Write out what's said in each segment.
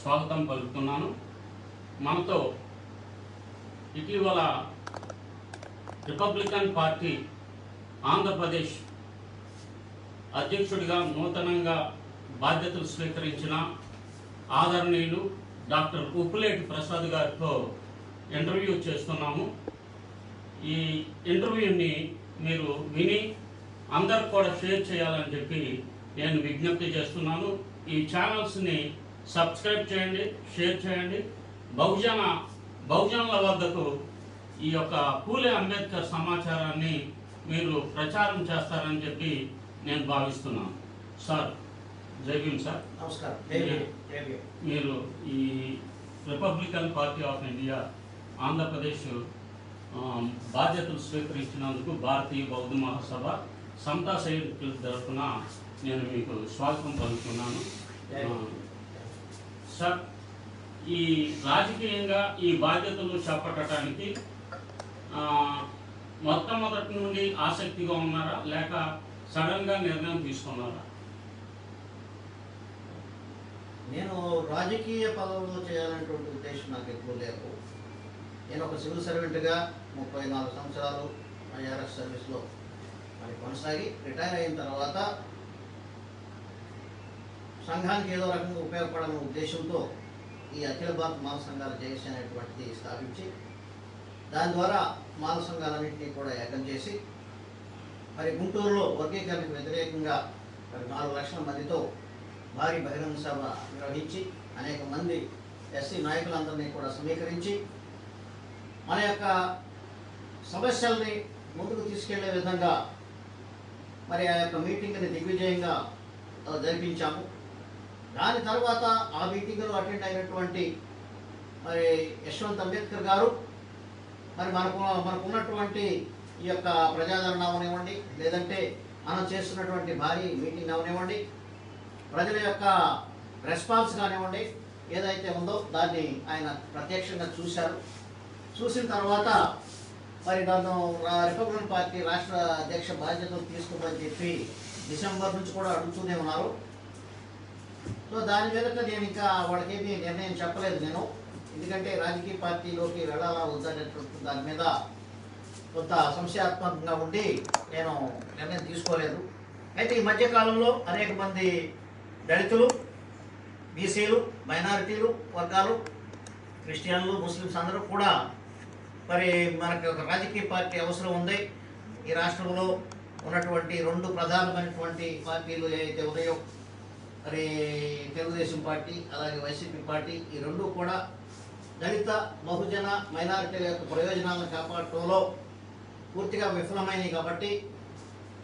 స్వాగతం పలుకుతున్నాను. మనతో ఇటీవల రిపబ్లికన్ పార్టీ ఆంధ్రప్రదేశ్ అధ్యక్షుడిగా నూతనంగా బాధ్యతలు స్వీకరించిన ఆదరణీయులు డాక్టర్ ఉప్పులేటి ప్రసాద్ గారితో ఇంటర్వ్యూ చేస్తున్నాము. ఈ ఇంటర్వ్యూని మీరు విని అందరు కూడా షేర్ చేయాలని చెప్పి నేను విజ్ఞప్తి చేస్తున్నాను. ఈ ఛానల్స్ని సబ్స్క్రైబ్ చేయండి షేర్ చేయండి. బహుజన బహుజనుల వద్దకు ఈ యొక్క పూలే అంబేద్కర్ సమాచారాన్ని మీరు ప్రచారం చేస్తారని చెప్పి నేను భావిస్తున్నాను. సార్ జై భీమ్ సార్. నమస్కారం. మీరు ఈ Republican party of India Andhra Pradesh బాధ్యతలు స్వీకరించినందుకు భారతీయ బౌద్ధ మహాసభ సమతా సైనికుల తరఫున నేను మీకు స్వాగతం పలుకుతున్నాను. ఆ, సార్ ఈ రాజకీయంగా ఈ బాధ్యతలు చేపట్టడానికి మొట్టమొదటి నుండి ఆసక్తిగా ఉన్నారా? లేక సడన్గా నిర్ణయం తీసుకున్నారా? నేను రాజకీయ పదవులు చేయాలనేటువంటి ఉద్దేశం నాకు ఎక్కువ లేదు. నేను ఒక సివిల్ సర్వెంట్గా ముప్పై నాలుగు సంవత్సరాలు ఐఆర్ఎస్ సర్వీస్లో మరి కొనసాగి రిటైర్ అయిన తర్వాత సంఘానికి ఏదో రకంగా ఉపయోగపడాలనే ఉద్దేశంతో ఈ అఖిల భారత మాల సంఘాల జేఏసీ అనేటువంటిది స్థాపించి దాని ద్వారా మాల సంఘాలన్నింటినీ కూడా ఏకం చేసి మరి గుంటూరులో వర్గీకరణకు వ్యతిరేకంగా మరి నాలుగు లక్షల మందితో భారీ బహిరంగ సభ నిర్వహించి అనేక మంది ఎస్సీ నాయకులందరినీ కూడా సమీకరించి మన యొక్క సమస్యల్ని ముందుకు తీసుకెళ్ళే విధంగా మరి ఆ యొక్క మీటింగ్ని దిగ్విజయంగా జరిపించాము. దాని తర్వాత ఆ మీటింగ్లో అటెండ్ అయినటువంటి మరి యశ్వంత్ అంబేద్కర్ గారు మరి మనకు మనకు ఉన్నటువంటి ఈ యొక్క ప్రజాదరణ అవనివ్వండి లేదంటే మనం చేస్తున్నటువంటి భారీ మీటింగ్ అవనివ్వండి ప్రజల యొక్క రెస్పాన్స్ కానివ్వండి ఏదైతే ఉందో దాన్ని ఆయన ప్రత్యక్షంగా చూశారు. చూసిన తర్వాత మరి నన్ను రిపబ్లికన్ పార్టీ రాష్ట్ర అధ్యక్ష బాధ్యతలు తీసుకోమని చెప్పి డిసెంబర్ నుంచి కూడా అడుగుతూనే ఉన్నారు. సో దాని మీదట నేను ఇంకా వాళ్ళకేమీ నిర్ణయం చెప్పలేదు నేను. ఎందుకంటే రాజకీయ పార్టీలోకి వెళ్ళాలా వద్దనేటువంటి దాని మీద కొంత సంశయాత్మకంగా ఉండి నేను నిర్ణయం తీసుకోలేదు. అయితే ఈ మధ్యకాలంలో అనేక మంది దళితులు బీసీలు మైనారిటీలు వర్గాలు క్రిస్టియన్లు ముస్లిమ్స్ అందరూ కూడా మరి మనకి ఒక రాజకీయ పార్టీ అవసరం ఉంది. ఈ రాష్ట్రంలో ఉన్నటువంటి రెండు ప్రధానమైనటువంటి పార్టీలు ఏవైతే ఉన్నాయో మరి తెలుగుదేశం పార్టీ అలాగే వైసీపీ పార్టీ ఈ రెండు కూడా దళిత బహుజన మైనారిటీల యొక్క ప్రయోజనాలను కాపాడటంలో పూర్తిగా విఫలమైనవి కాబట్టి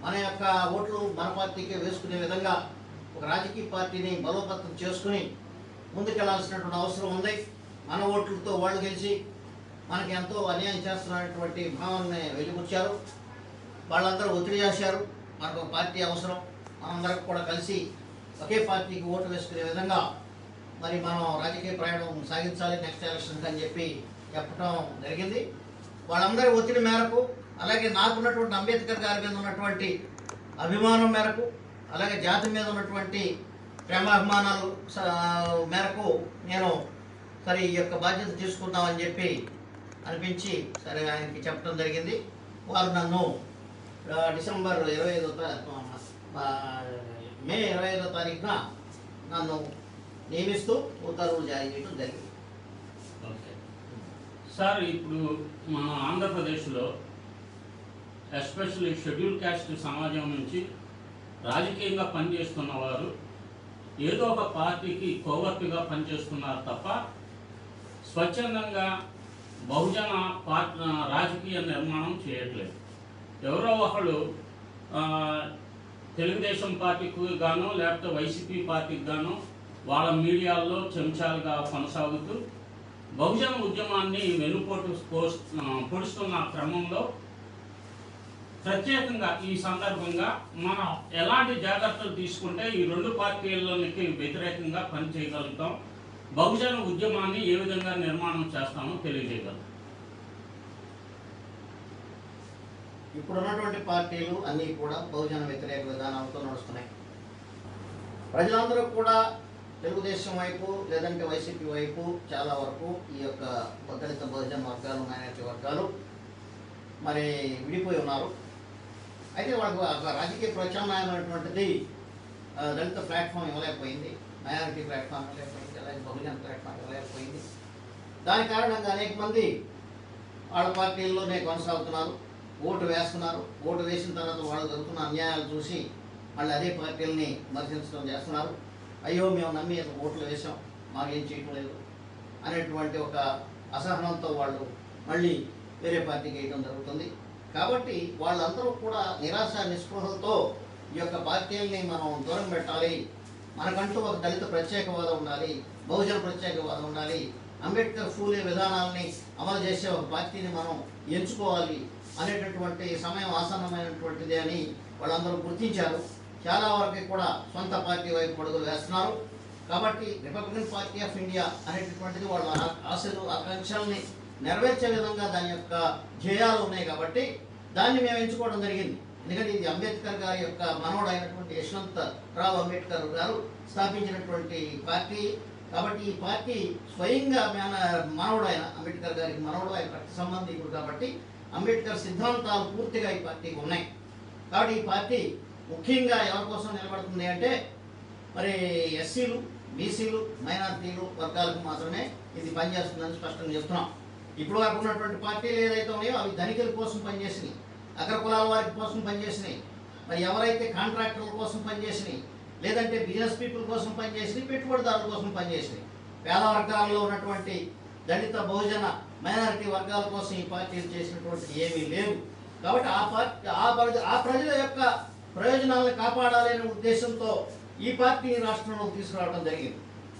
మన యొక్క ఓట్లు మన పార్టీకే వేసుకునే విధంగా ఒక రాజకీయ పార్టీని బలోపేతం చేసుకుని ముందుకెళ్ళాల్సినటువంటి అవసరం ఉంది. మన ఓట్లతో వాళ్ళు గెలిచి మనకి ఎంతో అన్యాయం చేస్తున్నటువంటి భావాన్ని వెలిబుచ్చారు. వాళ్ళందరూ ఒత్తిడి చేశారు. మనకు ఒక పార్టీ అవసరం. మనందరం కూడా కలిసి ఒకే పార్టీకి ఓటు వేసుకునే విధంగా మరి మనం రాజకీయ ప్రయాణం సాగించాలి నెక్స్ట్ ఎలక్షన్ అని చెప్పి చెప్పడం జరిగింది. వాళ్ళందరి ఒత్తిడి మేరకు అలాగే నాకున్నటువంటి అంబేద్కర్ గారి మీద ఉన్నటువంటి అభిమానం మేరకు అలాగే జాతి మీద ఉన్నటువంటి ప్రేమాభిమానాలు మేరకు నేను సరే ఈ యొక్క బాధ్యత తీసుకుందామని చెప్పి అనిపించి సరే ఆయనకి చెప్పడం జరిగింది. వారు నన్ను డిసెంబర్ ఇరవై ఐదో మే ఇరవై ఐదో తారీఖున నన్ను నియమిస్తూ ఉత్తర్వులు జారీ చేయడం జరిగింది. ఓకే. సార్ ఇప్పుడు మన ఆంధ్రప్రదేశ్లో ఎస్పెషల్లీ షెడ్యూల్ క్యాస్ట్ సమాజం నుంచి రాజకీయంగా పనిచేస్తున్న వారు ఏదో ఒక పార్టీకి కోవర్టుగా పనిచేస్తున్నారు తప్ప స్వచ్ఛందంగా బహుజన పార్ట్ రాజకీయ నిర్మాణం చేయట్లేదు. ఎవరో ఒకళ్ళు తెలుగుదేశం పార్టీకి గాను లేకపోతే వైసీపీ పార్టీకి గాను వాళ్ళ మీడియాల్లో చెంచాలుగా కొనసాగుతూ బహుజన ఉద్యమాన్ని వెనుపోటు పొడుస్తున్న క్రమంలో ప్రత్యేకంగా ఈ సందర్భంగా మనం ఎలాంటి జాగ్రత్తలు తీసుకుంటే ఈ రెండు పార్టీలకి వ్యతిరేకంగా పనిచేయగలుగుతాం? బహుజన ఉద్యమాన్ని ఏ విధంగా నిర్మాణం చేస్తామో తెలియజేయగలుగుతాం. ఇప్పుడు ఉన్నటువంటి పార్టీలు అన్నీ కూడా బహుజన వ్యతిరేక విధానాలతో నడుస్తున్నాయి. ప్రజలందరూ కూడా తెలుగుదేశం వైపు లేదంటే వైసీపీ వైపు చాలా వరకు ఈ యొక్క దళిత బహుజన వర్గాలు మైనారిటీ వర్గాలు మరి విడిపోయి ఉన్నారు. అయితే వాళ్ళకు రాజకీయ ప్రత్యామ్నాయం అనేటువంటిది దళిత ప్లాట్ఫామ్ ఇవ్వలేకపోయింది మైనారిటీ ప్లాట్ఫామ్ ఇవ్వలేకపోయింది అలాగే బహుజన ప్లాట్ఫామ్ ఇవ్వలేకపోయింది. దాని కారణంగా అనేక మంది వాళ్ళ పార్టీల్లోనే కొనసాగుతున్నారు. ఓటు వేస్తున్నారు ఓటు వేసిన తర్వాత వాళ్ళు జరుగుతున్న అన్యాయాలు చూసి మళ్ళీ అదే పార్టీలని విమర్శించడం చేస్తున్నారు. అయ్యో మేము నమ్మి అసలు ఓట్లు వేసాం మాకేం చేయటం లేదు అనేటువంటి ఒక అసహనంతో వాళ్ళు మళ్ళీ వేరే పార్టీకి వేయడం జరుగుతుంది. కాబట్టి వాళ్ళందరూ కూడా నిరాశ నిస్పృహలతో ఈ యొక్క పార్టీలని మనం దూరం పెట్టాలి. మనకంటూ ఒక దళిత ప్రత్యేకవాదం ఉండాలి. బహుజన ప్రత్యేకవాదం ఉండాలి. అంబేద్కర్ ఫూలే విధానాలని అమలు చేసే ఒక పార్టీని మనం ఎంచుకోవాలి. అనేటటువంటి సమయం ఆసన్నమైనటువంటిది అని వాళ్ళందరూ గుర్తించారు. చాలా వరకు కూడా సొంత పార్టీ వైపు పడుగులు వేస్తున్నారు. కాబట్టి రిపబ్లికన్ పార్టీ ఆఫ్ ఇండియా అనేటటువంటిది వాళ్ళ ఆశలు ఆకాంక్షల్ని నెరవేర్చే విధంగా దాని యొక్క ధ్యేయాలు ఉన్నాయి కాబట్టి దాన్ని మేము ఎంచుకోవడం జరిగింది. ఎందుకంటే ఇది అంబేద్కర్ గారి యొక్క మనవడు అయినటువంటి యశ్వంత్ రావు అంబేద్కర్ గారు స్థాపించినటువంటి పార్టీ. కాబట్టి ఈ పార్టీ స్వయంగా మన మనవడు ఆయన అంబేద్కర్ గారికి మనవడు ఆయన సంబంధికుడు కాబట్టి అంబేద్కర్ సిద్ధాంతాలు పూర్తిగా ఈ పార్టీకి ఉన్నాయి. కాబట్టి ఈ పార్టీ ముఖ్యంగా ఎవరి కోసం నిలబడుతుంది అంటే మరి ఎస్సీలు బీసీలు మైనారిటీలు వర్గాలకు మాత్రమే ఇది పనిచేస్తుందని స్పష్టంగా చెప్తున్నాం ఇప్పుడు వరకు ఉన్నటువంటి పార్టీలు ఏదైతే ఉన్నాయో అవి ధనికుల కోసం పనిచేసినాయి అగ్ర కులాల వారి కోసం పనిచేసినాయి మరి ఎవరైతే కాంట్రాక్టర్ల కోసం పనిచేసినాయి లేదంటే బిజినెస్ పీపుల్ కోసం పనిచేసినాయి పెట్టుబడిదారుల కోసం పనిచేసినాయి పేద వర్గాల్లో ఉన్నటువంటి దళిత బహుజన మైనారిటీ వర్గాల కోసం ఈ పార్టీలు చేసినటువంటి ఏమీ లేవు. కాబట్టి ఆ పార్టీ ఆ ప్రజ- ఆ ప్రజల యొక్క ప్రయోజనాలను కాపాడాలనే ఉద్దేశంతో ఈ పార్టీని రాష్ట్రంలో తీసుకురావడం జరిగింది.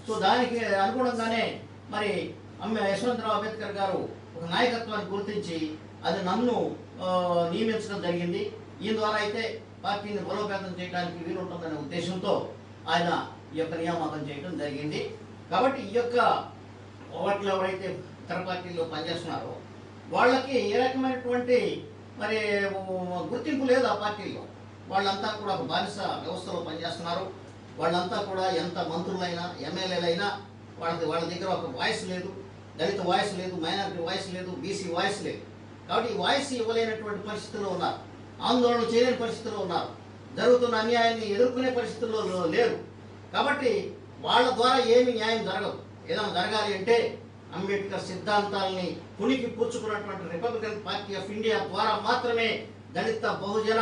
సో దానికి అనుగుణంగానే మరి అమ్మ యశ్వంతరావు అంబేద్కర్ గారు ఒక నాయకత్వాన్ని గుర్తించి అది నన్ను నియమించడం జరిగింది. ఈ ద్వారా అయితే పార్టీని బలోపేతం చేయడానికి వీలుంటుందనే ఉద్దేశంతో ఆయన ఈ యొక్క నియామకం చేయడం జరిగింది. కాబట్టి ఈ యొక్క వాటిలో ఎవరైతే ఇతర పార్టీల్లో పనిచేస్తున్నారో. వాళ్ళకి ఏ రకమైనటువంటి మరి గుర్తింపు లేదు ఆ పార్టీలో వాళ్ళంతా కూడా ఒక బానిస వ్యవస్థలో పనిచేస్తున్నారు. వాళ్ళంతా కూడా ఎంత మంత్రులైనా ఎమ్మెల్యేలైనా వాళ్ళకి వాళ్ళ దగ్గర ఒక వాయిస్ లేదు. దళిత వాయిస్ లేదు మైనారిటీ వాయిస్ లేదు బీసీ వాయిస్ లేదు. కాబట్టి ఈ వాయిస్ ఇవ్వలేనటువంటి పరిస్థితుల్లో ఉన్నారు. ఆందోళన చేయలేని పరిస్థితుల్లో ఉన్నారు. జరుగుతున్న అన్యాయాన్ని ఎదుర్కొనే పరిస్థితుల్లో లేరు. కాబట్టి వాళ్ళ ద్వారా ఏమి న్యాయం జరగదు. ఏదైనా జరగాలి అంటే అంబేద్కర్ సిద్ధాంతాలని పుణికి పుచ్చుకున్నటువంటి రిపబ్లికన్ పార్టీ ఆఫ్ ఇండియా ద్వారా మాత్రమే దళిత బహుజన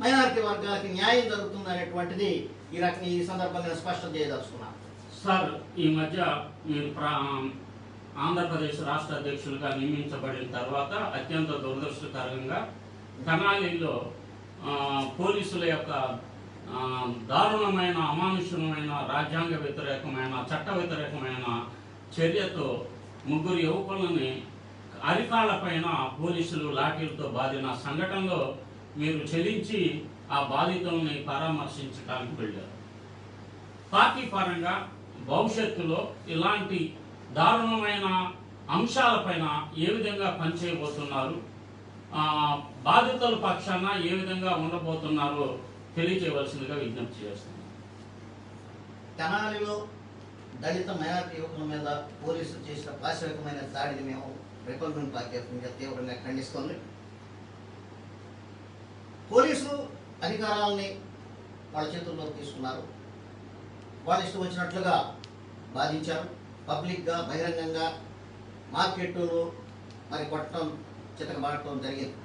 మైనారిటీ వర్గాలకి న్యాయం జరుగుతుంది అనేటువంటిది ఈ రకం ఈ సందర్భంగా స్పష్టం చేయదలుచుకున్నాను. సార్ ఈ మధ్య మీరు ప్రా ఆంధ్రప్రదేశ్ రాష్ట్ర అధ్యక్షులుగా నియమించబడిన తర్వాత అత్యంత దురదృష్టకరంగా తెనాలిలో పోలీసుల యొక్క దారుణమైన అమానుషమైన రాజ్యాంగ వ్యతిరేకమైన చట్ట వ్యతిరేకమైన చర్యతో ముగ్గురు యువకులని అరికాళ్ళపైన పోలీసులు లాఠీలతో బాధిన సంఘటనలో మీరు చెల్లించి ఆ బాధితుల్ని పరామర్శించడానికి వెళ్ళారు. పార్టీ పరంగా భవిష్యత్తులో ఇలాంటి దారుణమైన అంశాలపైన ఏ విధంగా పనిచేయబోతున్నారు బాధితుల పక్షాన ఏ విధంగా ఉండబోతున్నారో తెలియజేయవలసిందిగా విజ్ఞప్తి చేస్తున్నాను. తెనాలిలో దళిత మైనార్టీ యువకుల మీద పోలీసులు చేసిన పాశవికమైన దాడిని మేము రిపబ్లిక్ పార్టీ ఆఫ్ ఇండియా తీవ్రంగా ఖండిస్తోంది. పోలీసులు అధికారాలని వాళ్ళ చేతుల్లోకి తీసుకున్నారు. వాళ్ళు ఇష్టం వచ్చినట్లుగా బాధించారు. పబ్లిక్గా బహిరంగంగా మార్కెట్లు మరి కొట్టడం చితకబాడటం జరిగింది.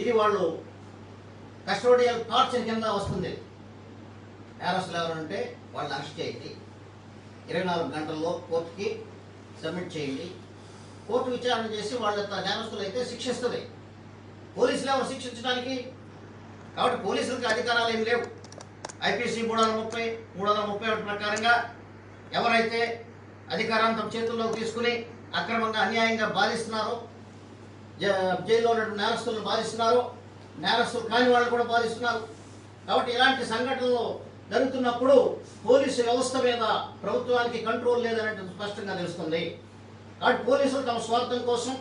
ఇది వాళ్ళు కస్టోడియల్ టార్చర్ కింద వస్తుంది. నేరస్తులు ఎవరంటే వాళ్ళు అరెస్ట్ చేయండి. ఇరవై నాలుగు గంటల్లో కోర్టుకి సబ్మిట్ చేయండి. కోర్టు విచారణ చేసి వాళ్ళ యొక్క నేరస్తులు అయితే శిక్షిస్తుంది. పోలీసులు ఎవరు శిక్షించడానికి? కాబట్టి పోలీసులకు అధికారాలు ఏమి లేవు. ఐపీసీ మూడు వందల ముప్పై మూడు వందల ముప్పై ఒకటి ప్రకారంగా ఎవరైతే అధికారాన్ని తమ చేతుల్లోకి తీసుకుని అక్రమంగా అన్యాయంగా బాధిస్తున్నారో జైల్లో ఉన్నటువంటి నేరస్తులను బాధిస్తున్నారు నేరస్తులు కాని వాళ్ళు కూడా బాధిస్తున్నారు. కాబట్టి ఇలాంటి సంఘటనలు జరుగుతున్నప్పుడు పోలీసు వ్యవస్థ మీద ప్రభుత్వానికి కంట్రోల్ లేదనేది స్పష్టంగా తెలుస్తుంది. కాబట్టి పోలీసులు తమ స్వార్థం కోసం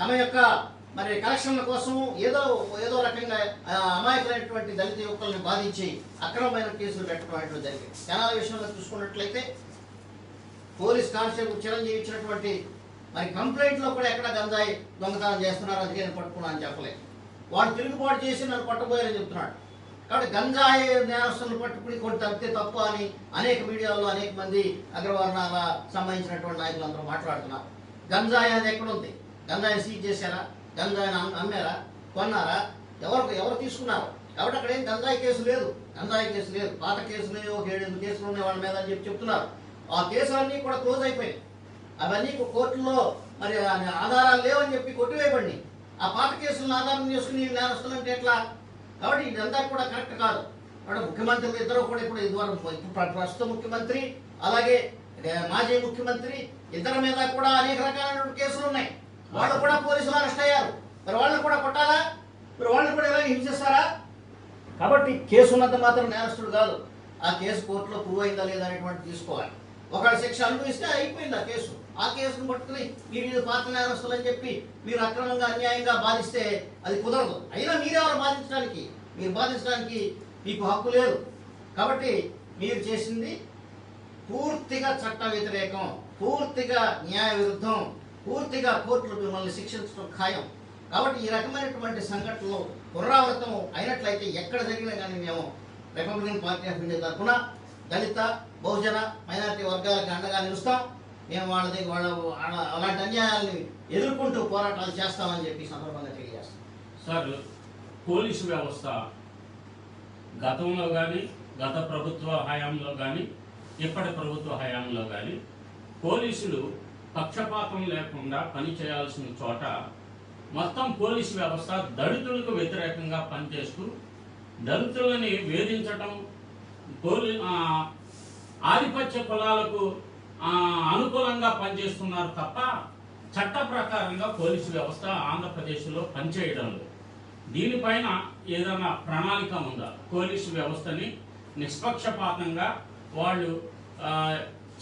తమ యొక్క మరి కలెక్షన్ల కోసం ఏదో ఏదో రకంగా అమాయకులైనటువంటి దళిత యువకులను బాధించి అక్రమమైన కేసులు పెట్టడం అనేటువంటి జరిగింది. జనాల విషయంలో చూసుకున్నట్లయితే పోలీస్ కానిస్టేబుల్ చిరంజీవి ఇచ్చినటువంటి మరి కంప్లైంట్లో కూడా ఎక్కడ గంజాయి దొంగతనం చేస్తున్నారు అందుకే నేను పట్టుకున్నా అని చెప్పలేదు. వాడు తిరుగుబాటు చేసి నన్ను పట్టబోయారని చెప్తున్నాడు. కాబట్టి గంజాయి నేరస్తులను పట్టుకుని కొన్ని తప్పితే తప్పు అని అనేక మీడియాలో అనేక మంది అగ్రవర్ణాల సంబంధించినటువంటి నాయకులు అందరూ మాట్లాడుతున్నారు. గంజాయి అనేది ఎక్కడుంది? ఉంది సీజ్ చేశారా? గంజాయిని అమ్మారా? కొన్నారా? ఎవరు ఎవరు తీసుకున్నారు? కాబట్టి అక్కడ ఏం గంజాయి కేసు లేదు. గంజాయి కేసు లేదు. పాత కేసులు ఒక ఏడెనిమిది కేసులు ఉన్నాయి వాళ్ళ మీద అని చెప్పి చెప్తున్నారు. ఆ కేసులన్నీ కూడా క్లోజ్ అయిపోయాయి. అవన్నీ కోర్టులో మరి ఆధారాలు లేవని చెప్పి కొట్టివేయబడి ఆ పాత కేసులను ఆధారం చేసుకుని నేరస్తులంటే ఎట్లా? కాబట్టి ఇదంతా కూడా కరెక్ట్ కాదు. కాబట్టి ముఖ్యమంత్రులు ఇద్దరు కూడా ఇప్పుడు ఇదివరకు ఇప్పుడు ప్రస్తుత ముఖ్యమంత్రి అలాగే మాజీ ముఖ్యమంత్రి ఇద్దరి మీద కూడా అనేక రకాలైన కేసులు ఉన్నాయి. వాళ్ళు కూడా పోలీసులు అరెస్ట్ అయ్యారు. మరి వాళ్ళని కూడా కొట్టాలా? మరి వాళ్ళని కూడా ఎలా హింసిస్తారా కాబట్టి కేసు ఉన్నంత మాత్రం నేరస్తుడు కాదు. ఆ కేసు కోర్టులో ప్రూవ్ అయిందా లేదా అనేటువంటి తీసుకోవాలి. ఒకవేళ శిక్ష అనుభవిస్తే అయిపోయింది ఆ కేసు. ఆ కేసును పట్టుకుని మీరు ఇది పాత నేరస్తులు అని చెప్పి మీరు అక్రమంగా అన్యాయంగా బాధిస్తే అది కుదరదు. అయినా మీరెవరు బాధించడానికి. మీరు బాధించడానికి మీకు హక్కు లేదు. కాబట్టి మీరు చేసింది పూర్తిగా చట్ట వ్యతిరేకం పూర్తిగా న్యాయ విరుద్ధం పూర్తిగా కోర్టులు మిమ్మల్ని శిక్షించడం ఖాయం. కాబట్టి ఈ రకమైనటువంటి సంఘటనలు పునరావృతం అయినట్లయితే ఎక్కడ జరిగినా కానీ మేము రిపబ్లికన్ పార్టీ ఆఫ్ ఇండియా తరఫున దళిత బహుజన మైనారిటీ వర్గాలకు అండగా నిలుస్తాం. మేము వాళ్ళ దగ్గర వాళ్ళ- అలాంటి అన్యాయాలని ఎదుర్కొంటూ పోరాటాలు చేస్తామని చెప్పి సందర్భంగా తెలియజేస్తాం సార్ పోలీసు వ్యవస్థ గతంలో కానీ గత ప్రభుత్వ హయాంలో కానీ ఇప్పటి ప్రభుత్వ హయాంలో కానీ పోలీసులు పక్షపాతం లేకుండా పని చేయాల్సిన చోట మొత్తం పోలీసు వ్యవస్థ దళితులకు వ్యతిరేకంగా పనిచేస్తూ దళితులని వేధించటం పోలీ ఆధిపత్య కులాలకు అనుకూలంగా పనిచేస్తున్నారు తప్ప చట్ట ప్రకారంగా పోలీసు వ్యవస్థ ఆంధ్రప్రదేశ్లో పనిచేయడం లేదు. దీనిపైన ఏదైనా ప్రణాళిక ఉందా? పోలీసు వ్యవస్థని నిష్పక్షపాతంగా వాళ్ళు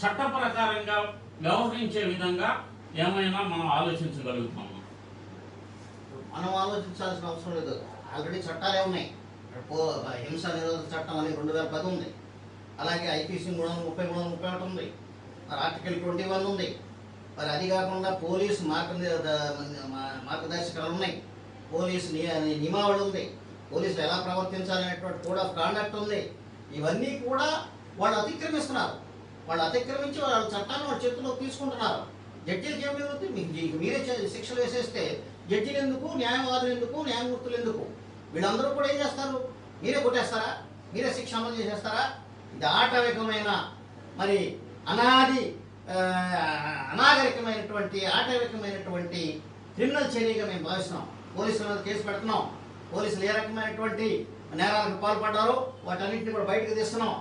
చట్ట ప్రకారంగా వ్యవహరించే విధంగా ఏమైనా మనం ఆలోచించగలుగుతాము? మనం ఆలోచించాల్సిన అవసరం లేదు. ఆల్రెడీ చట్టాలే ఉన్నాయి. హింస నిరోధక చట్టం అనేది రెండు వేల పది ఉంది. అలాగే ఐపీసీ మూడు వందల ముప్పై మూడు వందల ముప్పై ఒకటి ఉంది. మరి ఆర్టికల్ ట్వంటీ వన్ ఉంది. మరి అది కాకుండా పోలీసు మార్గ మార్గదర్శకాలు ఉన్నాయి. పోలీసు నియమావళి ఉంది. పోలీసులు ఎలా ప్రవర్తించాలనేటువంటి కోడ్ ఆఫ్ కాండక్ట్ ఉంది. ఇవన్నీ కూడా వాళ్ళు అతిక్రమిస్తున్నారు. వాళ్ళు అతిక్రమించి వాళ్ళ చట్టాన్ని వాళ్ళ చేతుల్లో తీసుకుంటున్నారు. జడ్జీలకి ఏం మిగులుతుంది మీకు మీరే చే- శిక్షలు వేసేస్తే జడ్జీలు ఎందుకు న్యాయవాదులు ఎందుకు న్యాయమూర్తులు ఎందుకు? వీళ్ళందరూ కూడా ఏం చేస్తారు? మీరే కొట్టేస్తారా? మీరే శిక్ష అమలు చేసేస్తారా? ఇది ఆటవికమైన మరి అనాది అనాగరికమైనటువంటి ఆటవికమైనటువంటి క్రిమినల్ చర్యగా మేము భావిస్తున్నాం. పోలీసుల మీద కేసు పెడుతున్నాం. పోలీసులు ఏ రకమైనటువంటి నేరాలకు పాల్పడ్డారో వాటన్నింటిని కూడా బయటకు తీస్తున్నాం.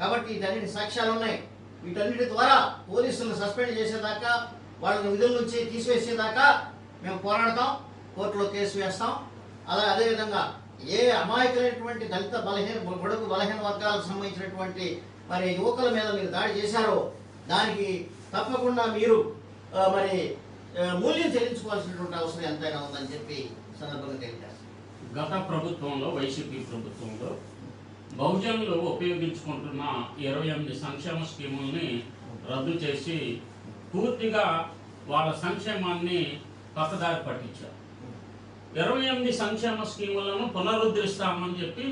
కాబట్టి వీటన్నిటి సాక్ష్యాలు ఉన్నాయి. వీటన్నిటి ద్వారా పోలీసులను సస్పెండ్ చేసేదాకా వాళ్ళని విధుల నుంచి తీసివేసేదాకా మేము పోరాడతాం కోర్టులో కేసు వేస్తాం. అలా అదేవిధంగా ఏ అమాయకులైనటువంటి దళిత బలహీన బడుగు బలహీన వర్గాలకు సంబంధించినటువంటి మరి యువకుల మీద మీరు దాడి చేశారో దానికి తప్పకుండా మీరు మరి మూల్యం చెల్లించుకోవాల్సినటువంటి అవసరం ఎంతైనా ఉందని చెప్పి సందర్భంగా తెలిపారు గత ప్రభుత్వంలో వైసీపీ ప్రభుత్వంలో బహుజనులు ఉపయోగించుకుంటున్న ఇరవై ఎనిమిది సంక్షేమ స్కీముల్ని రద్దు చేసి పూర్తిగా వాళ్ళ సంక్షేమాన్ని పక్కదారి పట్టించారు. ఇరవై ఎనిమిది సంక్షేమ స్కీములను పునరుద్ధరిస్తామని చెప్పి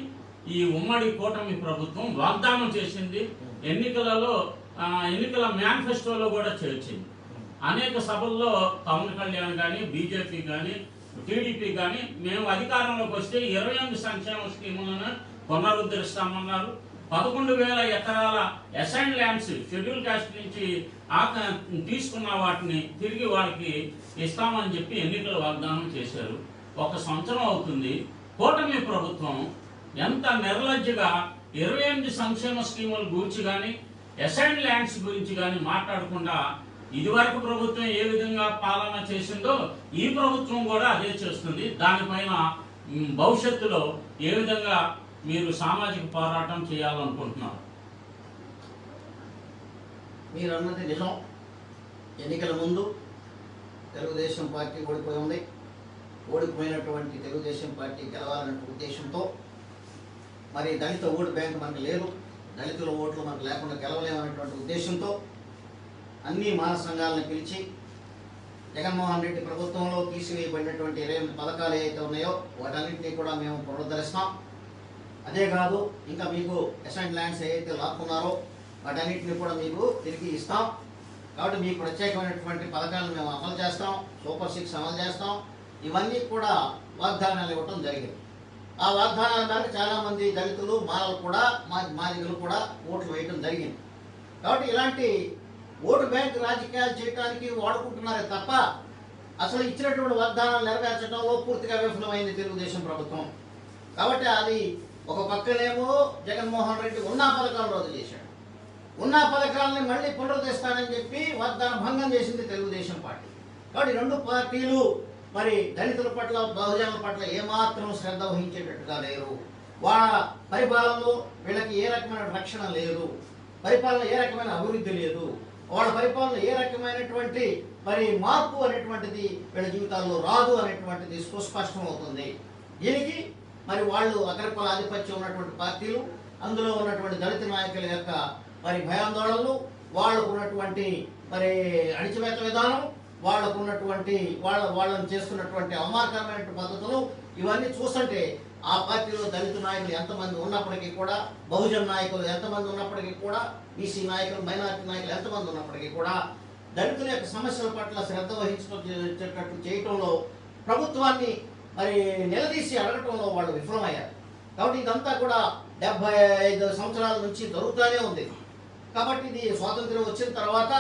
ఈ ఉమ్మడి కూటమి ప్రభుత్వం వాగ్దానం చేసింది. ఎన్నికలలో ఎన్నికల మేనిఫెస్టోలో కూడా చేర్చింది. అనేక సభల్లో పవన్ కళ్యాణ్ కానీ బీజేపీ కానీ టీడీపీ కానీ మేము అధికారంలోకి వస్తే ఇరవై ఎనిమిది సంక్షేమ స్కీములను పునరుద్ధరిస్తామన్నారు. పదకొండు వేల ఎకరాల అసైన్ ల్యాండ్స్ షెడ్యూల్ కాస్ట్ నుంచి తీసుకున్న వాటిని తిరిగి వాళ్ళకి ఇస్తామని చెప్పి ఎన్నికల వాగ్దానం చేశారు. ఒక సంవత్సరం అవుతుంది. కూటమి ప్రభుత్వం ఎంత నిర్లజ్జగా ఇరవై ఎనిమిది సంక్షేమ స్కీముల గురించి కానీ అసైన్ ల్యాండ్స్ గురించి కానీ మాట్లాడకుండా ఇదివరకు ప్రభుత్వం ఏ విధంగా పాలన చేసిందో ఈ ప్రభుత్వం కూడా అదే చేస్తుంది. దానిపైన భవిష్యత్తులో ఏ విధంగా మీరు సామాజిక పోరాటం చేయాలనుకుంటున్నారు? మీరు అన్నది నిజం. ఎన్నికల ముందు తెలుగుదేశం పార్టీ ఓడిపోయి ఉంది. ఓడిపోయినటువంటి తెలుగుదేశం పార్టీ గెలవాలనే ఉద్దేశంతో మరి దళిత ఓటు బ్యాంక్ మనకు లేదు దళితుల ఓట్లు మనకు లేకుండా గెలవలేమనేటువంటి ఉద్దేశంతో అన్ని మాన సంఘాలను పిలిచి జగన్మోహన్ రెడ్డి ప్రభుత్వంలో తీసివేయబడినటువంటి ఇరవై ఎనిమిది పథకాలు ఏవైతే ఉన్నాయో వాటన్నింటినీ కూడా మేము పునరుద్ధరిస్తాం. అదే కాదు ఇంకా మీకు ఎసెంట్ ల్యాండ్స్ ఏవైతే లాక్కున్నారో వాటన్నింటినీ కూడా మీకు తిరిగి ఇస్తాం. కాబట్టి మీకు ప్రత్యేకమైనటువంటి పథకాలను మేము అమలు చేస్తాం సూపర్ సిక్స్ అమలు చేస్తాం. ఇవన్నీ కూడా వాగ్దానాలు ఇవ్వటం జరిగింది. ఆ వాగ్దానాల మేరకు చాలామంది దళితులు మాలలు కూడా మా మాదిగలు కూడా ఓట్లు వేయటం జరిగింది. కాబట్టి ఇలాంటి ఓటు బ్యాంక్ రాజకీయాలు చేయడానికి వాడుకుంటున్నారే తప్ప అసలు ఇచ్చినటువంటి వాగ్దానాలు నెరవేర్చడంలో పూర్తిగా విఫలమైంది తెలుగుదేశం ప్రభుత్వం. కాబట్టి అది ఒక పక్కనేమో జగన్మోహన్ రెడ్డి ఉన్న పథకాలు రద్దు చేశాడు. ఉన్న పథకాలని మళ్ళీ పునరుద్ధరిస్తానని చెప్పి వాగ్దాన భంగం చేసింది తెలుగుదేశం పార్టీ. కాబట్టి రెండు పార్టీలు మరి దళితుల పట్ల బహుజనుల పట్ల ఏమాత్రం శ్రద్ధ వహించేటట్టుగా లేరు. వాళ్ళ పరిపాలనలో వీళ్ళకి ఏ రకమైన రక్షణ లేదు. పరిపాలన ఏ రకమైన అభివృద్ధి లేదు. వాళ్ళ పరిపాలన ఏ రకమైనటువంటి మరి మార్పు అనేటువంటిది వీళ్ళ జీవితాల్లో రాదు అనేటువంటిది సుస్పష్టం అవుతుంది దీనికి మరి వాళ్ళు అగ్రకుల ఆధిపత్యం ఉన్నటువంటి పార్టీలు అందులో ఉన్నటువంటి దళిత నాయకుల యొక్క మరి భయాందోళనలు వాళ్ళకు ఉన్నటువంటి మరి అణిచివేత విధానం వాళ్ళకు ఉన్నటువంటి వాళ్ళ వాళ్ళని చేస్తున్నటువంటి అవమానకరమైన పద్ధతులు ఇవన్నీ చూస్తుంటే ఆ పార్టీలో దళిత నాయకులు ఎంతమంది ఉన్నప్పటికీ కూడా బహుజన నాయకులు ఎంతమంది ఉన్నప్పటికీ కూడా బీసీ నాయకులు మైనారిటీ నాయకులు ఎంతమంది ఉన్నప్పటికీ కూడా దళితుల యొక్క సమస్యల పట్ల శ్రద్ధ వహించేటట్టు చేయటంలో ప్రభుత్వాన్ని మరి నిలదీసి అడగటంలో వాళ్ళు విఫలమయ్యారు. కాబట్టి ఇదంతా కూడా డెబ్బై ఐదు సంవత్సరాల నుంచి జరుగుతూనే ఉంది. కాబట్టి ఇది స్వాతంత్రం వచ్చిన తర్వాత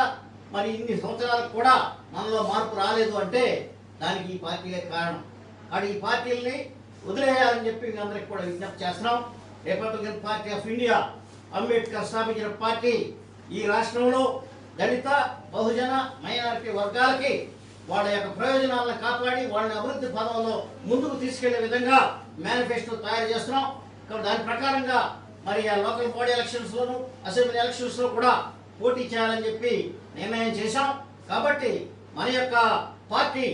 మరి ఇన్ని సంవత్సరాలకు కూడా మనలో మార్పు రాలేదు అంటే దానికి ఈ పార్టీలే కారణం. కాబట్టి ఈ పార్టీల్ని వదిలేయాలని చెప్పి మీ అందరికి కూడా విజ్ఞప్తి చేస్తున్నాం. Republican party of India Ambedkar స్థాపించిన పార్టీ ఈ రాష్ట్రంలో దళిత బహుజన మైనారిటీ వర్గాలకి వాళ్ళ యొక్క ప్రయోజనాలను కాపాడి వాళ్ళని అభివృద్ధి పదంలో ముందుకు తీసుకెళ్ళే విధంగా మేనిఫెస్టో తయారు చేస్తున్నాం. కాబట్టి దాని ప్రకారంగా మరి ఆ లోకల్ బాడీ ఎలక్షన్స్లోను అసెంబ్లీ ఎలక్షన్స్లో కూడా పోటీ చేయాలని చెప్పి నిర్ణయం చేశాం. కాబట్టి మన యొక్క పార్టీ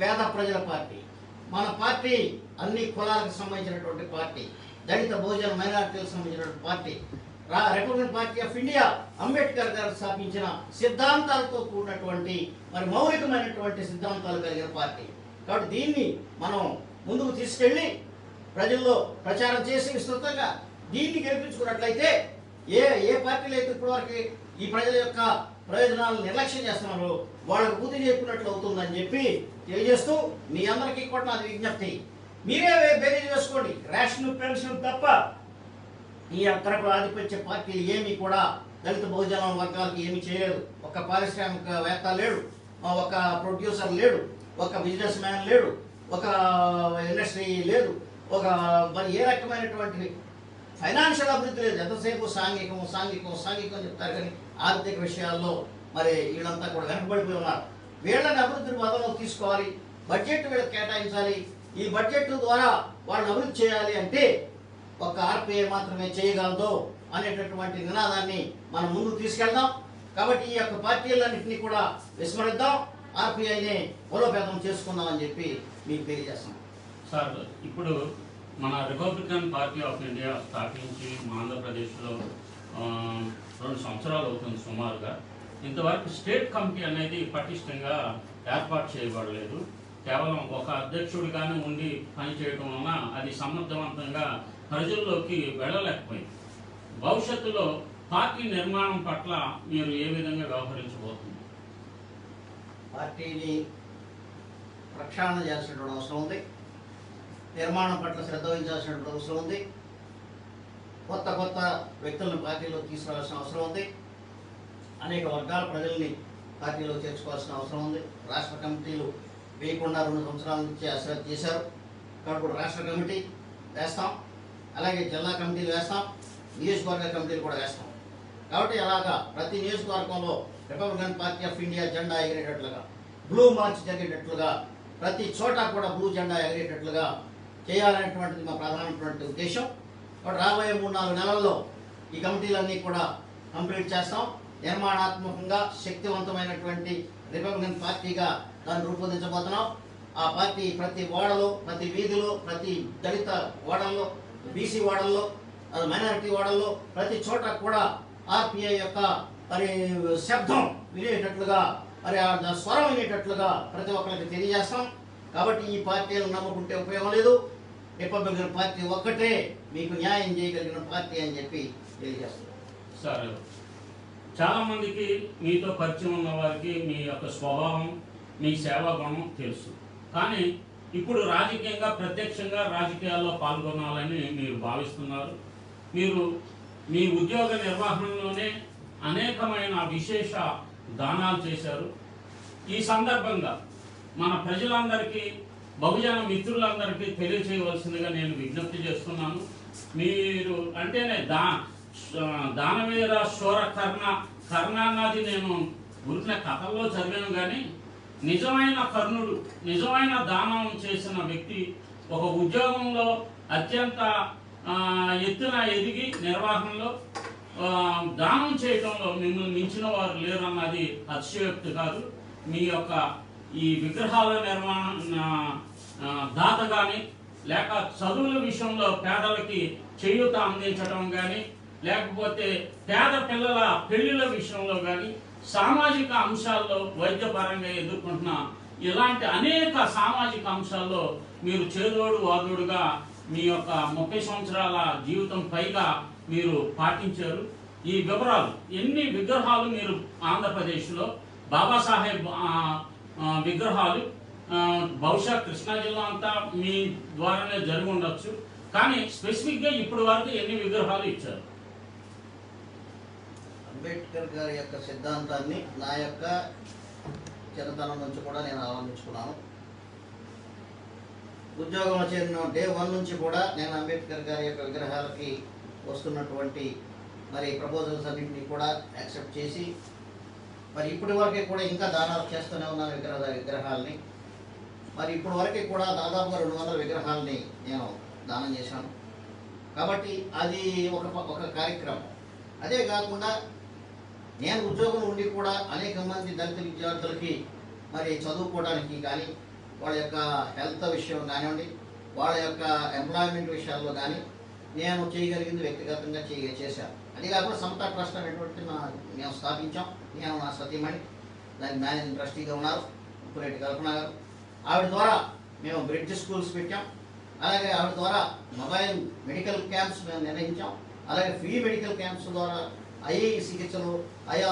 పేద ప్రజల పార్టీ మన పార్టీ అన్ని కులాలకు సంబంధించినటువంటి పార్టీ దళిత బహుజన మైనారిటీలకు సంబంధించినటువంటి పార్టీ రా Republican party of India Ambedkar గారు స్థాపించిన సిద్ధాంతాలతో కూడినటువంటి మరి మౌలికమైనటువంటి సిద్ధాంతాలు కలిగిన పార్టీ. కాబట్టి దీన్ని మనం ముందుకు తీసుకెళ్ళి ప్రజల్లో ప్రచారం చేసి విస్తృతంగా దీన్ని గెలిపించుకున్నట్లయితే ఏ ఏ పార్టీలు అయితే ఇప్పటివరకు ఈ ప్రజల యొక్క ప్రయోజనాలను నిర్లక్ష్యం చేస్తున్నారు. వాళ్ళకు బుద్ధి చెప్పినట్లు అవుతుందని చెప్పి తెలియజేస్తూ మీ అందరికీ కూడా నాది విజ్ఞప్తి. మీరే బేరీజ్ వేసుకోండి రేషన్ పెన్షన్ తప్ప ఈ అక్కడకు ఆధిపత్య పార్టీలు ఏమీ కూడా దళిత బహుజన వర్గాలకు ఏమి చేయలేదు. ఒక పారిశ్రామికవేత్త లేడు ఒక ప్రొడ్యూసర్ లేడు ఒక బిజినెస్ మ్యాన్ లేడు ఒక ఇండస్ట్రీ లేదు ఒక మరి ఏ రకమైనటువంటి ఫైనాన్షియల్ అభివృద్ధి లేదు. ఎంతసేపు సాంఘికం సాంఘికం సాంఘికం చెప్తారు కానీ ఆర్థిక విషయాల్లో మరి వీళ్ళంతా కూడా వెనకబడిపోయి ఉన్నారు. వీళ్ళని అభివృద్ధిని పదంలో తీసుకోవాలి. బడ్జెట్ వీళ్ళకి కేటాయించాలి. ఈ బడ్జెట్ ద్వారా వాళ్ళని అభివృద్ధి చేయాలి అంటే ఒక ఆర్పిఐ మాత్రమే చేయగలదు అనేటటువంటి నినాదాన్ని మనం ముందుకు తీసుకెళ్దాం. కాబట్టి ఈ యొక్క పార్టీలన్నింటినీ కూడా విస్మరిద్దాం. ఆర్పిఐని బలోపేతం చేసుకుందాం అని చెప్పి మీకు తెలియజేస్తాం సార్ ఇప్పుడు మన రిపబ్లికన్ పార్టీ ఆఫ్ ఇండియా స్థాపించి మన ఆంధ్రప్రదేశ్లో రెండు సంవత్సరాలు అవుతుంది సుమారుగా. ఇంతవరకు స్టేట్ కమిటీ అనేది పటిష్టంగా ఏర్పాటు చేయబడలేదు. కేవలం ఒక అధ్యక్షుడిగానే ఉండి పనిచేయడం వలన అది సమర్థవంతంగా ప్రజల్లోకి వెళ్ళలేకపోయింది. భవిష్యత్తులో పార్టీ నిర్మాణం పట్ల మీరు ఏ విధంగా వ్యవహరించబోతుంది పార్టీని ప్రక్షాళన చేయాల్సినటువంటి అవసరం ఉంది. నిర్మాణం పట్ల శ్రద్ధ వహించాల్సినటువంటి అవసరం ఉంది. కొత్త కొత్త వ్యక్తులను పార్టీలో తీసుకురావాల్సిన అవసరం ఉంది. అనేక వర్గాల ప్రజల్ని పార్టీలో చేర్చుకోవాల్సిన అవసరం ఉంది. రాష్ట్ర కమిటీలు వేయకుండా రెండు సంవత్సరాల నుంచి అసలు చేశారు. కాబట్టి రాష్ట్ర కమిటీ వేస్తాం. అలాగే జిల్లా కమిటీలు వేస్తాం. నియోజకవర్గ కమిటీలు కూడా వేస్తాం. కాబట్టి అలాగా ప్రతి నియోజకవర్గంలో రిపబ్లికన్ పార్టీ ఆఫ్ ఇండియా జెండా ఎగిరేటట్లుగా బ్లూ మార్చ్ జరిగేటట్లుగా ప్రతి చోట కూడా బ్లూ జెండా ఎగిరేటట్లుగా చేయాలనేటువంటిది మా ప్రధానమైనటువంటి ఉద్దేశం. రాబోయే మూడు నాలుగు నెలల్లో ఈ కమిటీలన్నీ కూడా కంప్లీట్ చేస్తాం. నిర్మాణాత్మకంగా శక్తివంతమైనటువంటి రిపబ్లికన్ పార్టీగా దాన్ని రూపొందించబోతున్నాం. ఆ పార్టీ ప్రతి ఓడలో ప్రతి వీధిలో ప్రతి దళిత ఓడల్లో బీసీ ఓడల్లో మైనారిటీ ఓడల్లో ప్రతి చోట కూడా ఆర్పిఐ యొక్క మరి శబ్దం వినేటట్లుగా మరి ఆ స్వరం వినేటట్లుగా ప్రతి ఒక్కరికి తెలియజేస్తాం. కాబట్టి ఈ పార్టీలు నమ్ముకుంటే ఉపయోగం లేదు. రిపబ్లికన్ పార్టీ ఒక్కటే మీకు న్యాయం చేయగలిగిన పార్టీ అని చెప్పి తెలియజేస్తున్నాం సరే. చాలా మందికి మీతో పరిచయం ఉన్న వారికి మీ యొక్క స్వభావం మీ సేవా గుణం తెలుసు. కానీ ఇప్పుడు రాజకీయంగా ప్రత్యక్షంగా రాజకీయాల్లో పాల్గొనాలని మీరు భావిస్తున్నారు. మీరు మీ ఉద్యోగ నిర్వహణలోనే అనేకమైన విశేష దానాలు చేశారు. ఈ సందర్భంగా మన ప్రజలందరికీ బహుజన మిత్రులందరికీ తెలియచేయవలసిందిగా నేను విజ్ఞప్తి చేస్తున్నాను. మీరు అంటేనే దా దానవీర శూర కర్ణ కర్ణ అన్నది నేను ఊరిన కథల్లో చదివాను కానీ నిజమైన కర్ణుడు నిజమైన దానం చేసిన వ్యక్తి ఒక ఉద్యోగంలో అత్యంత ఎత్తున ఎదిగి నిర్వహణలో దానం చేయడంలో మిమ్మల్ని మించిన వారు లేరన్నది అతిశయోక్తి కాదు. మీ యొక్క ఈ విగ్రహాల నిర్మాణ దాత కానీ లేక చదువుల విషయంలో పేదలకి చేయూత అందించడం కానీ లేకపోతే పేద పిల్లల పెళ్ళిళ్ళ విషయంలో కానీ సామాజిక అంశాల్లో వైద్యపరంగా ఎదుర్కొంటున్న ఇలాంటి అనేక సామాజిక అంశాల్లో మీరు చేదోడు వాదోడుగా మీ యొక్క ముప్పై సంవత్సరాల జీవితం పైగా మీరు పాటించారు. ఈ వివరాలు ఎన్ని విగ్రహాలు మీరు ఆంధ్రప్రదేశ్లో? బాబాసాహెబ్ విగ్రహాలు బహుశా కృష్ణా జిల్లా అంతా మీ ద్వారానే జరిగి ఉండొచ్చు. కానీ స్పెసిఫిక్గా ఇప్పటి వరకు ఎన్ని విగ్రహాలు ఇచ్చారు? అంబేద్కర్ గారి యొక్క సిద్ధాంతాన్ని నా యొక్క చిన్నతనం నుంచి కూడా నేను ఆలోచించుకున్నాను. ఉద్యోగంలో చేరిన డే వన్ నుంచి కూడా నేను అంబేద్కర్ గారి యొక్క విగ్రహాలకి వస్తున్నటువంటి మరి ప్రపోజల్స్ అన్నింటినీ కూడా యాక్సెప్ట్ చేసి మరి ఇప్పటి వరకే కూడా ఇంకా దానాలు చేస్తూనే ఉన్నాను విగ్రహ విగ్రహాలని. మరి ఇప్పటి వరకే కూడా దాదాపుగా రెండు వందల విగ్రహాలని నేను దానం చేశాను. కాబట్టి అది ఒక ఒక కార్యక్రమం. అదే కాకుండా నేను ఉద్యోగం ఉండి కూడా అనేక మంది దళిత విద్యార్థులకి మరి చదువుకోవడానికి కానీ వాళ్ళ యొక్క హెల్త్ విషయం కానివ్వండి వాళ్ళ యొక్క ఎంప్లాయ్మెంట్ విషయాల్లో కానీ నేను చేయగలిగింది వ్యక్తిగతంగా చేయ చేశాను. అది కాకుండా సమతా ట్రస్ట్ అనేటువంటి నా మేము స్థాపించాం. నేను నా సతీమణి దానికి మేనేజింగ్ ట్రస్టీగా ఉన్నారు. ఉప్పురెడ్డి కల్పన గారు. ఆవిడ ద్వారా మేము బ్రిడ్జ్ స్కూల్స్ పెట్టాం. అలాగే ఆవిడ ద్వారా మొబైల్ మెడికల్ క్యాంప్స్ మేము నిర్వహించాం. అలాగే ఫ్రీ మెడికల్ క్యాంప్స్ ద్వారా ఐఏ చికిత్సలు ఐఆ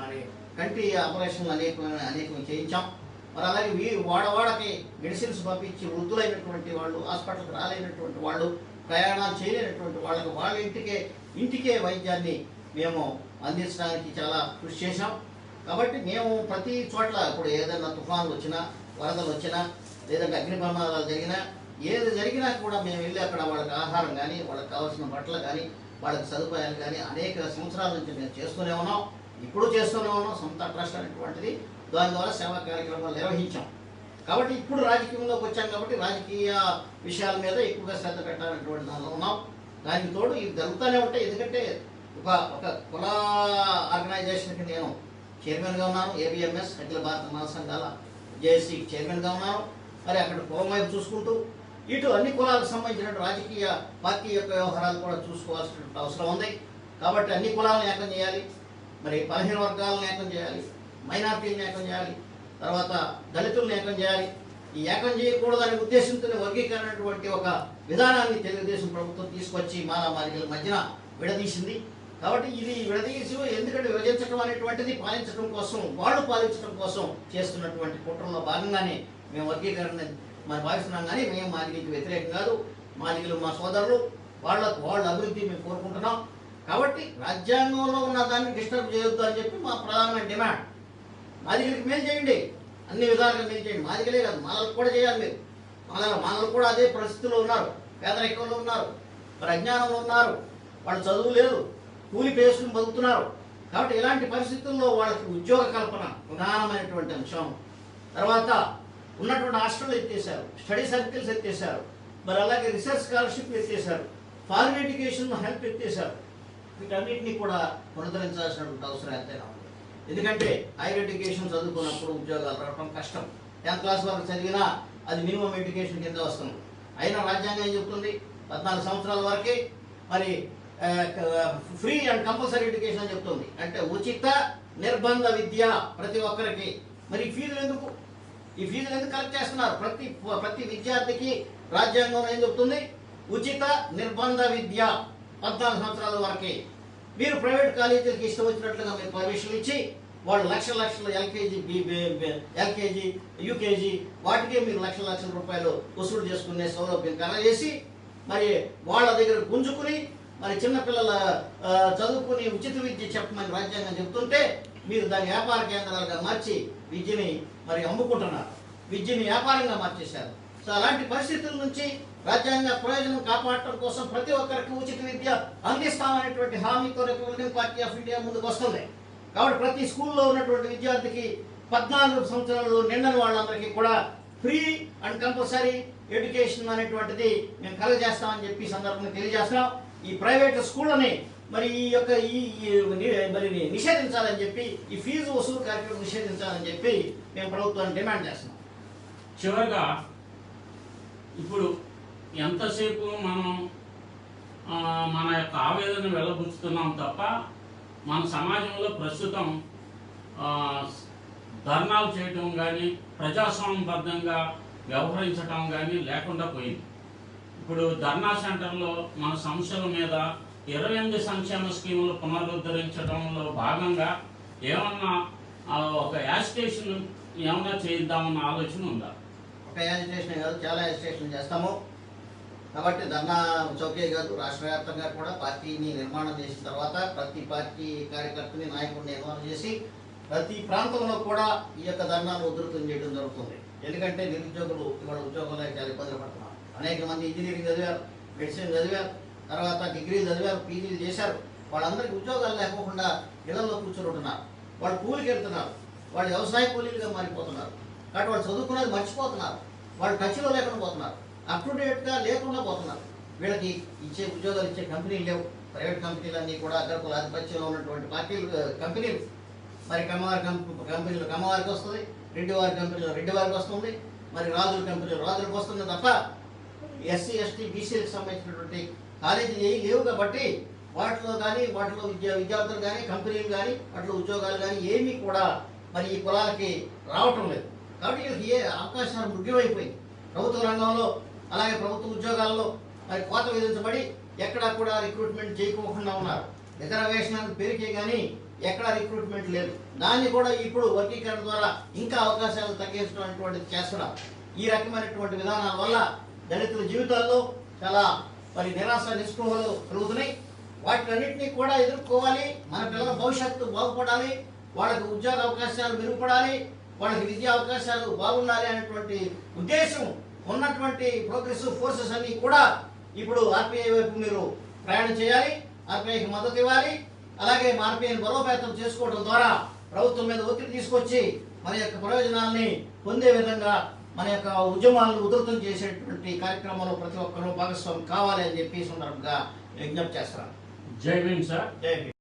మరి కంటి ఆపరేషన్లు అనేకమైన అనేకం చేయించాం. మరి అలాగే వీ వాడవాడకి మెడిసిన్స్ పంపించి వృద్ధులైనటువంటి వాళ్ళు హాస్పిటల్కి రాలేనటువంటి వాళ్ళు ప్రయాణాలు చేయలేనటువంటి వాళ్ళకి వాళ్ళ ఇంటికే ఇంటికే వైద్యాన్ని మేము అందించడానికి చాలా కృషి చేశాం. కాబట్టి మేము ప్రతి చోట్ల ఇప్పుడు ఏదైనా తుఫాన్లు వచ్చినా వరదలు వచ్చినా లేదంటే అగ్ని ప్రమాదాలు జరిగినా ఏది జరిగినా కూడా మేము వెళ్ళి అక్కడ వాళ్ళకి ఆహారం కానీ వాళ్ళకి కావాల్సిన బట్టలు కానీ వాళ్ళకి సదుపాయాలు కానీ అనేక సంవత్సరాల నుంచి మేము చేస్తూనే ఉన్నాం. ఇప్పుడు చేస్తూనే ఉన్నాం. సొంత ట్రస్ట్ అనేటువంటిది. దాని ద్వారా సేవా కార్యక్రమాలు నిర్వహించాం. కాబట్టి ఇప్పుడు రాజకీయంలోకి వచ్చాం కాబట్టి రాజకీయ విషయాల మీద ఎక్కువగా శ్రద్ధ పెట్టాలనేటువంటి దానిలో ఉన్నాం. దానికి తోడు ఇది జరుగుతూనే ఉంటాయి ఎందుకంటే ఒక ఒక కుల ఆర్గనైజేషన్కి నేను చైర్మన్గా ఉన్నాను. ఏబిఎంఎస్ అఖిల భారత మహాసంఘాల జేఏసీ చైర్మన్గా ఉన్నారు మరి అక్కడ కులం వైపు చూసుకుంటూ ఇటు అన్ని కులాలకు సంబంధించిన రాజకీయ పార్టీ యొక్క వ్యవహారాలు కూడా చూసుకోవాల్సిన అవసరం ఉంది. కాబట్టి అన్ని కులాలను ఏకం చేయాలి. మరి బలహీన వర్గాలను ఏకం చేయాలి. మైనార్టీలను ఏకం చేయాలి. తర్వాత దళితులను ఏకం చేయాలి. ఈ ఏకం చేయకూడదనే ఉద్దేశంతోనే వర్గీకరణ అనేటువంటి ఒక విధానాన్ని తెలుగుదేశం ప్రభుత్వం తీసుకొచ్చి మాలా మధ్యన విడదీసింది. కాబట్టి ఇది విడదీసి ఎందుకంటే విభజించడం అనేటువంటిది పాలించడం కోసం వాళ్ళు పాలించడం కోసం చేస్తున్నటువంటి కుట్రలో భాగంగానే మేము వర్గీకరణ మరి భావిస్తున్నాం కానీ మేము మాదిగకి వ్యతిరేకం కాదు. మాలికలు మా సోదరులు వాళ్ళ వాళ్ళ అభివృద్ధి మేము కోరుకుంటున్నాం. కాబట్టి రాజ్యాంగంలో ఉన్న దాన్ని డిస్టర్బ్ చేయొద్దు అని చెప్పి మా ప్రధానమైన డిమాండ్. మాదిగలకి మేలు చేయండి. అన్ని విధాలుగా మేలు చేయండి. మాదిగలే కాదు మాలకు కూడా చేయాలి మీరు. మాల మాలలు కూడా అదే పరిస్థితిలో ఉన్నారు. పేదరికంలో ఉన్నారు. మరి అజ్ఞానంలో ఉన్నారు. వాళ్ళు చదువు లేదు. కూలి పేసుకుని బతుకుతున్నారు. కాబట్టి ఇలాంటి పరిస్థితుల్లో వాళ్ళకి ఉద్యోగ కల్పన ప్రధానమైనటువంటి అంశం. తర్వాత ఉన్నటువంటి హాస్టల్ ఎత్తేసారు స్టడీ సర్కిల్స్ ఎత్తేసారు మరి అలాగే రీసెర్చ్ స్కాలర్షిప్ ఎత్తేసారు ఫారిన్ ఎడ్యుకేషన్ హెల్ప్ ఎత్తేసారు వీటన్నిటిని కూడా పునరుద్ధరించాల్సినటువంటి అవసరం ఎంతైనా ఉంది. ఎందుకంటే హైయర్ ఎడ్యుకేషన్ చదువుకున్నప్పుడు ఉద్యోగాలు రావడం కష్టం. టెన్త్ క్లాస్ వరకు చదివినా అది మినిమం ఎడ్యుకేషన్ కింద వస్తుంది. అయినా రాజ్యాంగం ఏం చెప్తుంది? పద్నాలుగు సంవత్సరాల వరకే మరి ఫ్రీ అండ్ కంపల్సరీ ఎడ్యుకేషన్ అని చెప్తుంది. అంటే ఉచిత నిర్బంధ విద్య ప్రతి ఒక్కరికి. మరి ఫీజులు ఎందుకు? ఈ ఫీజులు ఎందుకు కలెక్ట్ చేస్తున్నారు? ప్రతి ప్రతి విద్యార్థికి రాజ్యాంగం ఏం చెప్తుంది? ఉచిత నిర్బంధ విద్య పద్నాలుగు సంవత్సరాల వరకే. మీరు ప్రైవేట్ కాలేజీలకు ఇష్టం వచ్చినట్లుగా మీరు పర్మిషన్ ఇచ్చి వాళ్ళు లక్షల లక్షలు ఎల్కేజీ ఎల్కేజీ యూకేజీ వాటికే మీరు లక్షల లక్షల రూపాయలు వసూలు చేసుకునే సౌలభ్యం కలగజేసి మరి వాళ్ళ దగ్గర గుంజుకుని మరి చిన్నపిల్లల చదువుకుని ఉచిత విద్య చెప్పమని రాజ్యాంగం చెప్తుంటే మీరు దాన్ని వ్యాపార కేంద్రాలుగా మార్చి విద్యని మరి అమ్ముకుంటున్నారు. విద్యని వ్యాపారంగా మార్చేశారు. సో అలాంటి పరిస్థితుల నుంచి రాజ్యాంగ ప్రయోజనం కాపాడటం కోసం ప్రతి ఒక్కరికి ఉచిత విద్య అందిస్తామనేటువంటి హామీతో రిపబ్లికన్ పార్టీ ఆఫ్ ఇండియా ముందుకు వస్తుంది. కాబట్టి ప్రతి స్కూల్లో ఉన్నటువంటి విద్యార్థికి పద్నాలుగు సంవత్సరాలు నిండని వాళ్ళందరికీ కూడా ఫ్రీ అండ్ కంపల్సరీ ఎడ్యుకేషన్ అనేటువంటిది మేము కలగజేస్తామని చెప్పి సందర్భంగా తెలియజేస్తున్నాం. ఈ ప్రైవేట్ స్కూళ్ళని మరి ఈ యొక్క ఈ మరి నిషేధించాలని చెప్పి ఈ ఫీజు వసూలు కార్యక్రమం నిషేధించాలని చెప్పి మేము ప్రభుత్వాన్ని డిమాండ్ చేస్తున్నాం. చివరిగా ఇప్పుడు ఎంతసేపు మనం మన యొక్క ఆవేదన వెళ్ళబుచ్చుతున్నాం తప్ప మన సమాజంలో ప్రస్తుతం ధర్నాలు చేయటం కానీ ప్రజాస్వామ్యబద్ధంగా వ్యవహరించటం కానీ లేకుండా పోయింది. ఇప్పుడు ధర్నా సెంటర్లో మన సమస్యల మీద ఇరవై ఎనిమిది సంక్షేమ స్కీములు పునరుద్ధరించడంలో భాగంగా ఏమన్నా ఒక యాజిటేషన్ ఏమన్నా చేద్దామన్న ఆలోచన ఉందా? ఒక యాజిటేషన్ కాదు చాలా యాజిటేషన్ చేస్తాము. కాబట్టి ధర్నా చౌకే కాదు రాష్ట్ర వ్యాప్తంగా కూడా పార్టీని నిర్మాణం చేసిన తర్వాత ప్రతి పార్టీ కార్యకర్తని నాయకుడిని నిర్మాణం చేసి ప్రతి ప్రాంతంలో కూడా ఈ యొక్క ధర్నాను ఉధృతం చేయడం జరుగుతుంది. ఎందుకంటే నిరుద్యోగులు ఇవాళ ఉద్యోగంలో చాలా ఇబ్బందులు పడుతున్నారు. అనేక మంది ఇంజనీరింగ్ చదివారు మెడిసిన్ చదివారు తర్వాత డిగ్రీలు చదివారు పీజీలు చేశారు. వాళ్ళందరికీ ఉద్యోగాలు లేకోకుండా ఇళ్ళలో కూర్చొని ఉంటున్నారు. వాళ్ళు కూలికి వెళ్తున్నారు. వాళ్ళు వ్యవసాయ కూలీలుగా మారిపోతున్నారు. కాబట్టి వాళ్ళు చదువుకున్నది మర్చిపోతున్నారు. వాళ్ళు టచ్లో లేకుండా పోతున్నారు. అప్ టు డేట్గా లేకుండా పోతున్నారు. వీళ్ళకి ఇచ్చే ఉద్యోగాలు ఇచ్చే కంపెనీలు లేవు. ప్రైవేట్ కంపెనీలన్నీ కూడా అగ్రకుల ఆధిపత్యంలో ఉన్నటువంటి పార్టీలు కంపెనీలు. మరి కమ్మవారి కంపెనీ కంపెనీలు కమ్మవారికి వస్తుంది రెడ్డి వారి కంపెనీలో రెడ్డి వారికి వస్తుంది. మరి రాజుల కంపెనీలు రాజులకు వస్తుంది తప్ప ఎస్సీ ఎస్టీ బీసీలకు సంబంధించినటువంటి కాలేజీలు ఏవి లేవు కాబట్టి వాటిలో కానీ వాటిలో విద్యా విద్యార్థులు కానీ కంపెనీలు కానీ వాటిలో ఉద్యోగాలు కానీ ఏమీ కూడా మరి ఈ కులాలకి రావటం లేదు. కాబట్టి వీళ్ళకి ఏ అవకాశాలు ముఖ్యమైపోయింది ప్రభుత్వ రంగంలో అలాగే ప్రభుత్వ ఉద్యోగాల్లో మరి కోత విధించబడి ఎక్కడా కూడా రిక్రూట్మెంట్ చేయకోకుండా ఉన్నారు. రిజర్వేషన్ అని పేరుకే కానీ ఎక్కడా రిక్రూట్మెంట్ లేదు. దాన్ని కూడా ఇప్పుడు వర్గీకరణ ద్వారా ఇంకా అవకాశాలు తగ్గించడం చేస్తున్నారు. ఈ రకమైనటువంటి విధానాల వల్ల దళితుల జీవితాల్లో చాలా మరి నిరాశ నిస్పృహలు కలుగుతున్నాయి. వాటినన్నింటినీ కూడా ఎదుర్కోవాలి. మన పిల్లల భవిష్యత్తు బాగుపడాలి. వాళ్ళకి ఉద్యోగ అవకాశాలు మెరుగుపడాలి. వాళ్ళకి విద్యా అవకాశాలు బాగుండాలి అనేటువంటి ఉద్దేశం ఉన్నటువంటి ప్రోగ్రెసివ్ ఫోర్సెస్ అన్ని కూడా ఇప్పుడు ఆర్పిఐ వైపు మీరు ప్రయాణం చేయాలి. ఆర్పిఐకి మద్దతు ఇవ్వాలి. అలాగే ఆర్పిఐని బలోపేతం చేసుకోవడం ద్వారా ప్రభుత్వం మీద ఒత్తిడి తీసుకొచ్చి మన యొక్క ప్రయోజనాల్ని పొందే విధంగా మన యొక్క ఉద్యమాలను ఉధృతం చేసేటువంటి కార్యక్రమంలో ప్రతి ఒక్కరూ భాగస్వామి కావాలి అని చెప్పి సందర్భంగా విజ్ఞప్తి చేస్తున్నాను. జై భీమ్ సార్. జై భీమ్.